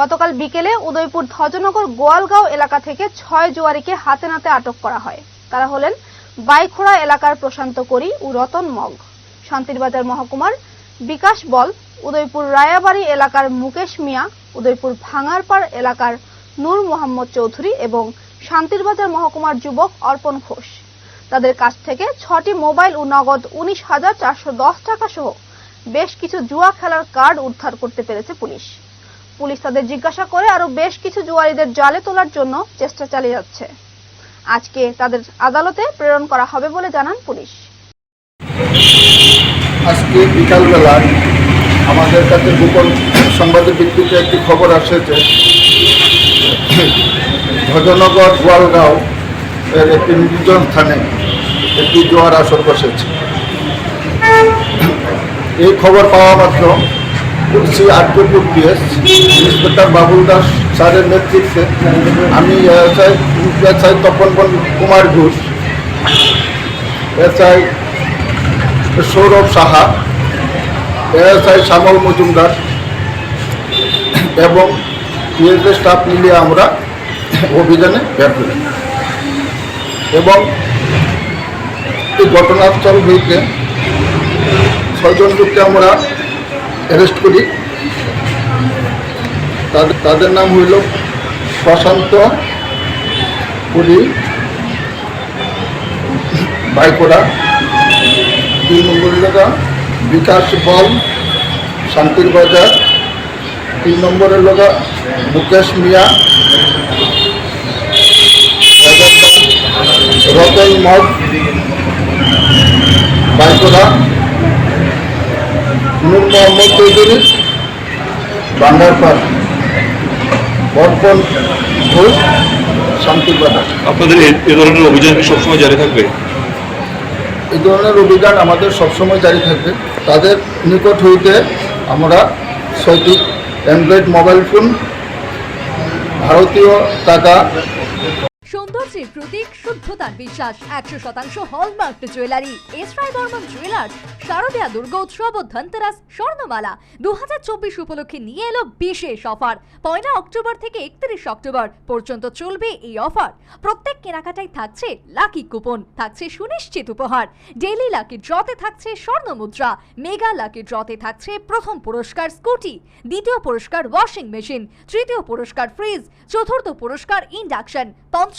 গতকাল বিকেলে উদয়পুর ধ্বজনগর গোয়ালগাঁও এলাকা থেকে ছয় জুয়ারিকে হাতে নাতে আটক করা হয়। তারা হলেন বাইখোড়া এলাকার প্রশান্ত করি ও রতন মগ। শান্তিরবাজার মহকুমার বিকাশ বল, উদয়পুর রায়াবাড়ি এলাকার মুকেশ মিয়া, উদয়পুর ভাঙারপাড় এলাকার নূর মোহাম্মদ চৌধুরী এবং শান্তিরবাজার মহকুমার যুবক অর্পণ ঘোষ। তাদের কাছ থেকে ছটি মোবাইল ও নগদ উনিশ হাজার চারশো দশ টাকা সহ বেশ কিছু জুয়া খেলার কার্ড উদ্ধার করতে পেরেছে পুলিশ। পুলিশ তাদের জিজ্ঞাসা করে আরও বেশ কিছু জুয়ারিদের জালে তোলার জন্য চেষ্টা চালিয়ে যাচ্ছে। আজকে তাদের আদালতে প্রেরণ করা হবে বলে জানান পুলিশ। আজকে বিকালবেলায় আমাদের কাছে গোপন সংবাদের ভিত্তিতে একটি খবর আসেছে। ভজনগর গোয়ালগাঁও এর একটি নির্জন স্থানে একটি জোয়ার আসর বসেছে। এই খবর পাওয়া মাত্র পুলিশি আটপুর পিএস ইন্সপেক্টর বাবুল দাস স্যারের নেতৃত্বে আমি SI SI Tapan Kumar Ghosh, SI Sourav Saha ASI Shyamal Majumdar এবং পিএসএ স্টাফ মিলিয়ে আমরা অভিযানে বের করি এবং এই ঘটনাস্থল হইতে ছয়জন লোককে আমরা অ্যারেস্ট করি। তাদের তাদের নাম হইল প্রশান্ত পুরী বাইকোড়া দুই নম্বর এলাকা বিকাশ বল, শান্তির বাজার। তিন নম্বরের এলাকা মুকেশ মিয়া। রতন মগ বাইকোড়া নূর মোহাম্মদ চৌধুরী বান্দারপাড় বর্পন ঘোষ বাজার আপনাদের এ- এ ধরনের অভিযান কি সবসময় জারি থাকবে? এই ধরনের অভিযান আমাদের সবসময় জারি থাকবে। তাদের নিকট হইতে আমরা ছয়টি অ্যান্ড্রয়েড মোবাইল ফোন ভারতীয় টাকা সৌন্দর্যের প্রতীক, শুদ্ধতার বিশ্বাস, একশো শতাংশ হলমার্ক জুয়েলারি। এসরাই বর্মন জুয়েলার্স, শারদীয়া দুর্গোৎসব ও ধনতেরাস স্বর্ণমালা দুহাজার চব্বিশ উপলক্ষে নিয়ে এলো বিশেষ অফার। পয়লা অক্টোবর থেকে একত্রিশ অক্টোবর পর্যন্ত চলবে এই অফার। প্রত্যেক কেনাকাটায় থাকছে লাকি কুপন, থাকছে সুনিশ্চিত উপহার। ডেইলি লাকি ড্রতে থাকছে স্বর্ণ মুদ্রা, মেগা লাকি ড্রতে থাকছে প্রথম পুরস্কার স্কুটি, দ্বিতীয় পুরস্কার ওয়াশিং মেশিন, তৃতীয় পুরস্কার ফ্রিজ, চতুর্থ পুরস্কার ইন্ডাকশন, পঞ্চম